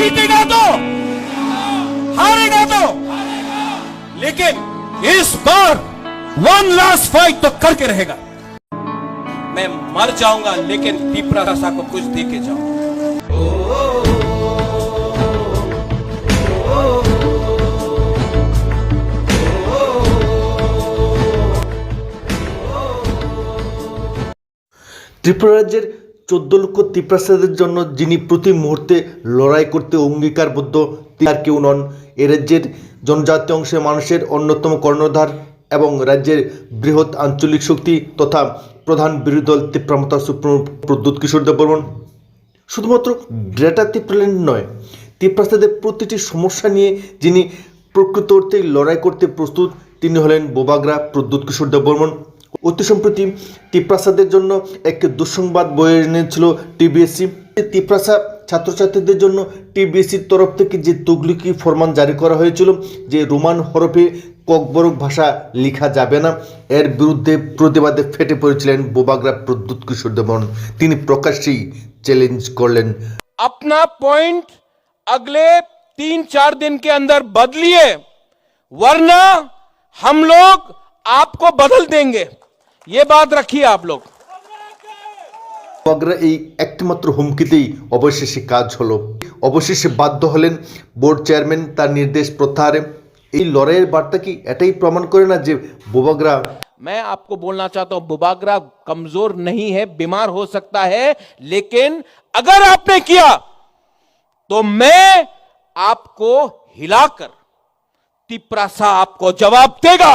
जीतेगा तो हारेगा तो लेकिन इस बार वन लास्ट फाइट तो करके रहेगा मैं मर जाऊंगा लेकिन पीपरा रसा को कुछ दे के जाऊंगा ত্রিপুরা রাজ্যের চোদ্দ লক্ষ ত্রিপ্রাসাদের জন্য যিনি প্রতি মুহূর্তে লড়াই করতে অঙ্গীকারবদ্ধ আর কেউ নন। এ রাজ্যের জনজাতি অংশের মানুষের অন্যতম কর্ণধার এবং রাজ্যের বৃহৎ আঞ্চলিক শক্তি তথা প্রধান বিরোধী দল ত্রিপ্রামতা সুপ্রিমো প্রদ্যুৎ কিশোর দেববর্মন শুধুমাত্র গ্রেটার ত্রিপ্রাল্যান্ড নয় ত্রিপ্রাসাদের প্রতিটি সমস্যা নিয়ে যিনি প্রকৃত অর্থে লড়াই করতে প্রস্তুত, তিনি হলেন বোবাগ্রা প্রদ্যুৎ কিশোর দেববর্মন অতি সম্প্রতি ত্রিপ্রাসাদের জন্য এক দুঃসংবাদ বয়ে এনেছিল টিবিএসসি ত্রিপ্রাসা ছাত্রছাত্রীদের জন্য টিবিএসসির তরফ থেকে যে তগলিকি ফরমান জারি করা হয়েছিল যে রোমান হরফে ককবরক ভাষা লেখা যাবে না এর বিরুদ্ধে প্রতিবাদে ফেটে পড়েছিলেন বোবাগ্রা প্রদ্যুৎ কিশোর দেবন তিনি প্রকাশ্যেই চ্যালেঞ্জ করলেন अपना पॉइंट अगले तीन चार दिन के अंदर बदलिए वरना हम लोग आपको बदल देंगे ये बात रखिए आप लोग বগরা এই একটিমাত্র হুমকিতেই অবশেষে কাজ হলো অবশেষে বাধ্য হলেন বোর্ড চেয়ারম্যান তার নির্দেশ প্রত্যাহারে এই লড়াইয়ের বার্তা কি এটাই প্রমাণ করে না যে বোবাগ্রা मैं आपको बोलना चाहता हूं बुबागरा कमजोर नहीं है बीमार हो सकता है लेकिन अगर आपने किया तो मैं आपको हिलाकर तिपरासा आपको जवाब देगा